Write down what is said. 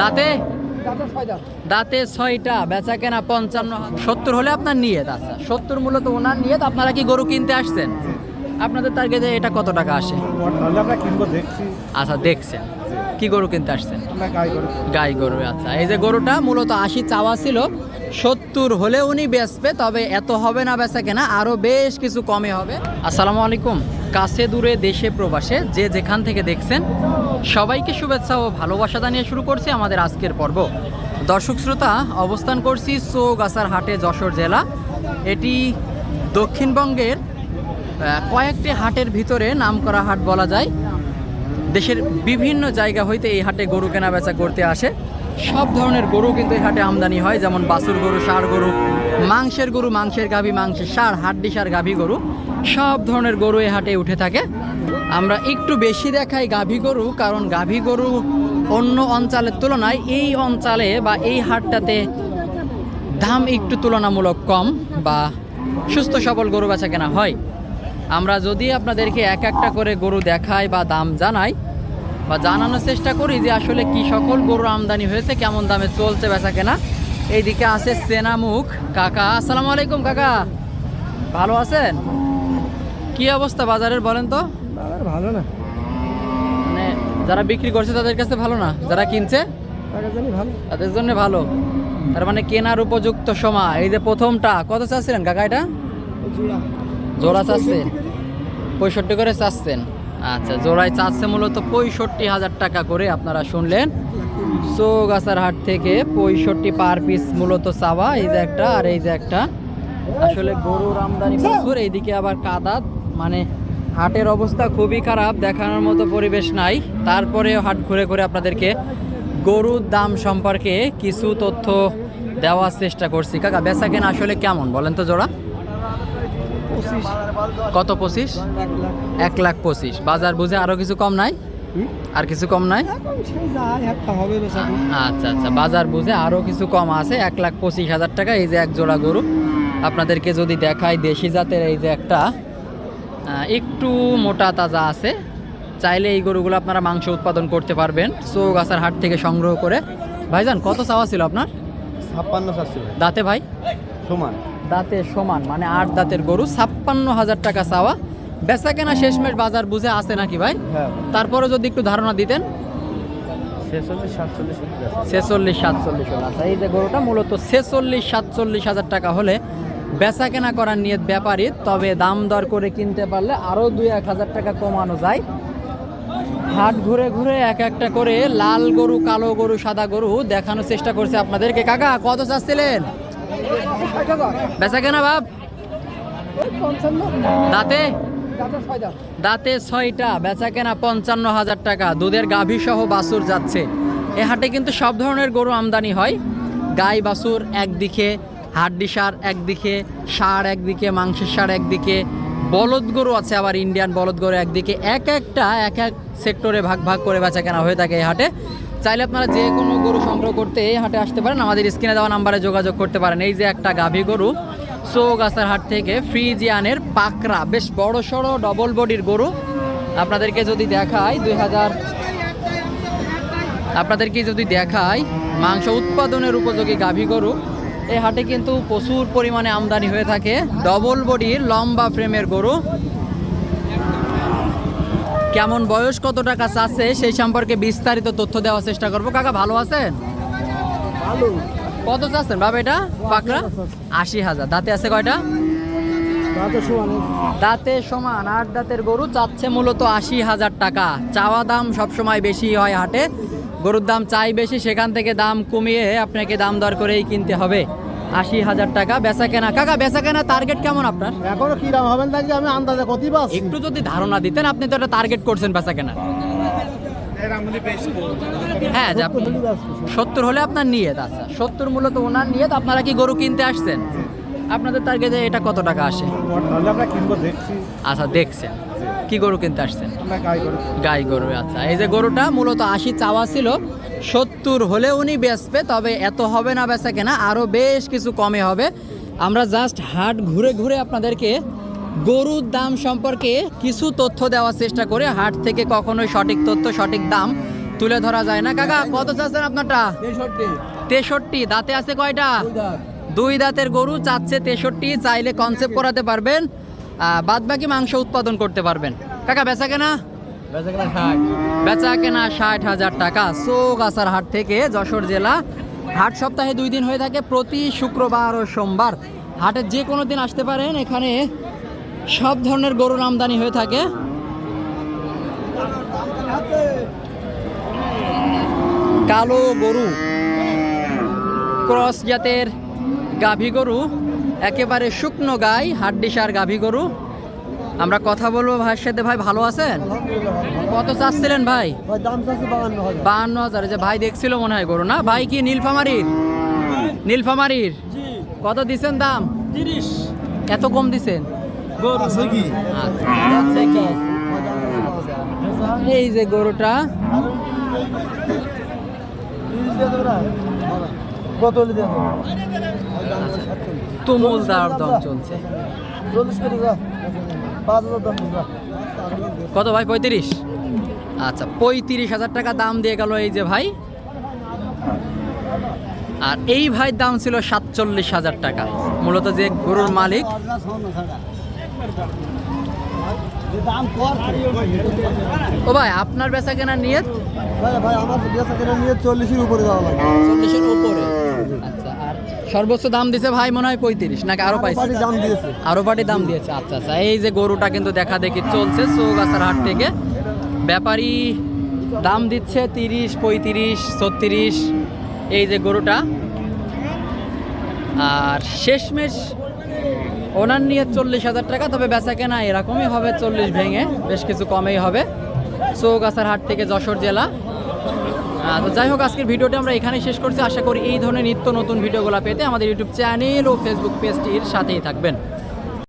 দাঁতে? দাঁত ছয়টা। বেচা কেনা পঞ্চান্ন সত্তর হলে আপনার নিয়ত আচ্ছা সত্তর মূলত ওনার নিয়ত আপনারা কি গরু কিনতে আসছেন? আপনাদের টার্গেটে এটা কত টাকা আসে? আচ্ছা দেখছেন। কি গরু কিনতে আসছেন? গাই গাই গরু আচ্ছা। এই যে গরুটা মূলত আশি চাওয়া ছিল সত্তর হলে উনি বেচবে তবে এত হবে না বেচা কেনা আরও বেশ কিছু কমে হবে। আসসালামু আলাইকুম। কাছে দূরে দেশে প্রবাসে, যে যেখান থেকে দেখছেন, সবাইকে শুভেচ্ছা ও ভালোবাসা জানিয়ে শুরু করছি আমাদের আজকের পর্ব। দর্শক শ্রোতা, অবস্থান করছি চৌগাছার হাটে, যশোর জেলা। এটি দক্ষিণবঙ্গের কয়েকটি হাটের ভিতরে নামকরা হাট বলা যায়। দেশের বিভিন্ন জায়গা হইতে এই হাটে গরু কেনা বেচা করতে আসে। সব ধরনের গরু কিন্তু এই হাটে আমদানি হয়, যেমন বাছুর গরু, ষাঁড় গরু, মাংসের গরু, মাংসের গাভী, মাংসের ষাঁড়, হাড্ডি সার গাভী গরু, সব ধরনের গরু এই হাটে উঠে থাকে। আমরা একটু বেশি দেখাই গাভী গরু, কারণ গাভী গরু অন্য অঞ্চলের তুলনায় এই অঞ্চলে বা এই হাটটাতে দাম একটু তুলনামূলক কম বা সুস্থ সবল গরু বেচা কেনা হয়। আমরা যদি আপনাদেরকে এক একটা করে গরু দেখাই বা দাম জানাই বা জানানোর চেষ্টা করি যে আসলে কি সকল গরু আমদানি হয়েছে কেমন দামে চলছে বেচা কেনা। এইদিকে আছে সেনামুখ কাকা। আসসালামু আলাইকুম কাকা। ভালো আছেন? কি অবস্থা বাজারের বলেন তো? ভালো না। মানে যারা বিক্রি করছে তাদের কাছে ভালো না? যারা কিনছে? তাদের জন্য ভালো। তার মানে কেনার উপযুক্ত সময়। এই যে প্রথমটা কত চাচ্ছিলেন কাকা এটা? জোড়া। জোড়া চাচ্ছেন। পঁয়ষট্টি করে চাচ্ছেন। আচ্ছা জোড়ায় চাচ্ছে মূলত পঁয়ষট্টি হাজার টাকা করে আপনারা শুনলেন। চৌগাছার হাট থেকে পঁয়ষট্টি পার পিস মূলত চাওয়া, এই যে একটা আর এই যে একটা। আসলে গরুর আমদানি প্রচুর, এইদিকে আবার কাদা মানে হাটের অবস্থা খুবই খারাপ, দেখানোর মতো পরিবেশ নাই। তারপরে হাট ঘুরে ঘুরে আপনাদেরকে গরুর দাম সম্পর্কে কিছু তথ্য দেওয়ার চেষ্টা করছি। কাকা, বেচা আসলে কেমন? বলেন তো জোড়া। কত পঁচিশ? এক লাখ পঁচিশ। বাজার বুঝে আরও কিছু কম নাই? আর কিছু কম নাই? আচ্ছা আচ্ছা। বাজার বুঝে আরও কিছু কম আছে এক লাখ পঁচিশ হাজার টাকা। এই যে এক জোড়া গরু আপনাদেরকে যদি দেখাই দেশি জাতের এই যে একটা একটু মোটা তাজা আছে। চাইলে এই গরুগুলো আপনারা মাংস উৎপাদন করতে পারবেন চৌগাছার হাট থেকে সংগ্রহ করে। ভাইজান কত চাওয়া ছিল আপনার? ছাপ্পান্ন দাঁতে ভাই? সমান। দাঁতে সমান মানে আট দাঁতের গরু ছাপ্পান্ন হাজার টাকা চাওয়া। বেচা কেনা শেষমেশ বাজার বুঝে আছে নাকি ভাই? হ্যাঁ। তারপরে যদি একটু ধারণা দিতেন। ছেচল্লিশ সাতচল্লিশ। আচ্ছা এই যে গরুটা মূলত ছেচল্লিশ সাতচল্লিশ হাজার টাকা হলে বেচা কেনা করার নিয়ত ব্যাপারই তবে দাম দর করে কিনতে পারলে আরও দুই এক হাজার টাকা কমানো যায়। হাট ঘুরে ঘুরে এক একটা করে লাল গরু কালো গরু সাদা গরু দেখানোর চেষ্টা করছে আপনাদেরকে। কাকা কত চাচ্ছিলেন? বেচা কেনা বাপ? দাঁতে? দাঁত ছয়টা, বেচা কেনা পঞ্চান্ন হাজার টাকা। দুধের গাভী সহ বাছুর যাচ্ছে। এ হাটে কিন্তু সব ধরনের গরু আমদানি হয়। গাই বাছুর একদিকে, হাড্ডি সার একদিকে সার একদিকে, মাংসের সার একদিকে। বলদ গরু আছে আবার ইন্ডিয়ান বলদ গরু একদিকে। এক একটা, এক এক সেক্টরে ভাগ ভাগ করে বেচা কেনা হয়ে থাকে এই হাটে। চাইলে আপনারা যে কোনো গরু সংগ্রহ করতে এই হাটে আসতে পারেন। আমাদের স্ক্রিনে দেওয়া নাম্বারে যোগাযোগ করতে পারেন। এই যে একটা গাভী গরু চৌগাছার হাট থেকে ফ্রিজিয়ানের পাকরা বেশ বড় সড়ো ডবল বডির গরু। আপনাদেরকে যদি দেখায় দুই হাজার আপনাদেরকে যদি দেখায় মাংস উৎপাদনের উপযোগী গাভী গরু। এই হাটে কিন্তু প্রচুর পরিমাণে আমদানি হয়ে থাকে। ডবল বডির লম্বা ফ্রেমের গরু। কেমন বয়স কত টাকা চাচ্ছে সেই সম্পর্কে বিস্তারিত তথ্য দেওয়ার চেষ্টা করব। কাকা ভালো আছেন? ভালো। কত চাচ্ছেন বাবা এটা? পাকড়া? আশি হাজার। দাঁতে আছে কয়টা? দাঁতে সমান। আট দাঁতের গরু চাচ্ছে মূলত আশি হাজার টাকা। চাওয়া দাম সবসময় বেশি হয় হাটে। গরুর দাম চাই বেশি সেখান থেকে দাম কমিয়ে আপনাকে দাম দর করেই কিনতে হবে। আশি হাজার টাকা বেচা কেনা কাকা বেচা কেনা টার্গেট কেমন আপনার? এখনও কি দাম হবেন থাকলে আমি আন্দাজে কতই পাচ্ছি। একটু যদি ধারণা দিতেন আপনি তো একটা টার্গেট করছেন বেচা কেনা হ্যাঁ যে আপনি সত্তর হলে আপনার নিয়ত আচ্ছা সত্তর মূলত ওনার নিয়ত আপনারা কি গরু কিনতে আসছেন? আপনাদের টার্গেটে এটা কত টাকা আসে? আচ্ছা দেখছেন। কি গরু কিনতে আসছেন? গাই গরু আচ্ছা। এই যে গরুটা মূলত আশি চাওয়া ছিল সত্তর হলে উনি বেচবে তবে এত হবে না বেচা কেনা আরও বেশ কিছু কমে হবে। আমরা জাস্ট হাট ঘুরে ঘুরে আপনাদেরকে গরুর দাম সম্পর্কে কিছু তথ্য দেওয়ার চেষ্টা করে। হাট থেকে কখনোই সঠিক তথ্য সঠিক দাম তুলে ধরা যায় না। কাকা কত চাচ্ছেন আপনারটা? তেষট্টি। তেষট্টি দাঁতে আছে কয়টা? দুই দাঁতের গরু চাচ্ছে তেষট্টি চাইলে কনসেপ্ট করাতে পারবেন বাদ বাকি মাংস উৎপাদন করতে পারবেন। কাকা বেচা কেনা? বেচা কেনা ষাট হাজার টাকা। সোগাছার হাট থেকে যশোর জেলা হাট সপ্তাহে দুই দিন হয়ে থাকে প্রতি শুক্রবার ও সোমবার। হাটের যে কোনো দিন আসতে পারেন, এখানে সব ধরনের গরুর আমদানি হয়ে থাকে। কালো গরু, ক্রস জাতের গাভী গরু, একেবারে শুকনো গাই, হাড্ডিসার গাভী গরু। আমরা কথা বলব ভাইয়ের সাথে। ভাই ভালো আছেন? কত চাচ্ছিলেন ভাই? বাহান্ন হাজার। যে ভাই দেখছিল মনে হয় গরু না? ভাই কি নীলফামারির? নীলফামারির? কত দিছেন দাম? তিরিশ। এত কম দিছেন? আচ্ছা? এই যে গরুটা। দেবো তুমুল দম চলছে। কত ভাই পঁয়ত্রিশ? আচ্ছা পঁয়ত্রিশ হাজার টাকা দাম দিয়ে গেল এই যে ভাই। আর এই ভাই দাম ছিল সাতচল্লিশ হাজার টাকা। মূলত যে গরুর মালিক। দাম ও ভাই আপনার বেচা কেনা নিয়ে ভাই আমার বেচা কেনা নিয়ে চল্লিশের উপরে যাওয়া লাগে। চল্লিশের উপরে? সর্বোচ্চ দাম দিছে ভাই মনে হয় পঁয়ত্রিশ নাকি আরও পাইছে? দাম দিয়েছে। আরও পাটি দাম দিয়েছে আচ্ছা আচ্ছা। এই যে গরুটা কিন্তু দেখা দেখি চলছে চৌগাছার হাট থেকে। ব্যাপারী দাম দিচ্ছে তিরিশ পঁয়ত্রিশ ছত্রিশ এই যে গরুটা। আর শেষমেশ ওনার নিয়ে চল্লিশ হাজার টাকা তবে বেচা কেনা এরকমই হবে চল্লিশ ভেঙে বেশ কিছু কমেই হবে। চৌগাছার হাট থেকে যশোর জেলা। তো যাই হোক, আজকের ভিডিওটা আমরা এখানেই শেষ করছি। আশা করি এই ধরনের নিত্য নতুন ভিডিওগুলো পেতে আমাদের ইউটিউব চ্যানেল ও ফেসবুক পেজটির সাথেই থাকবেন।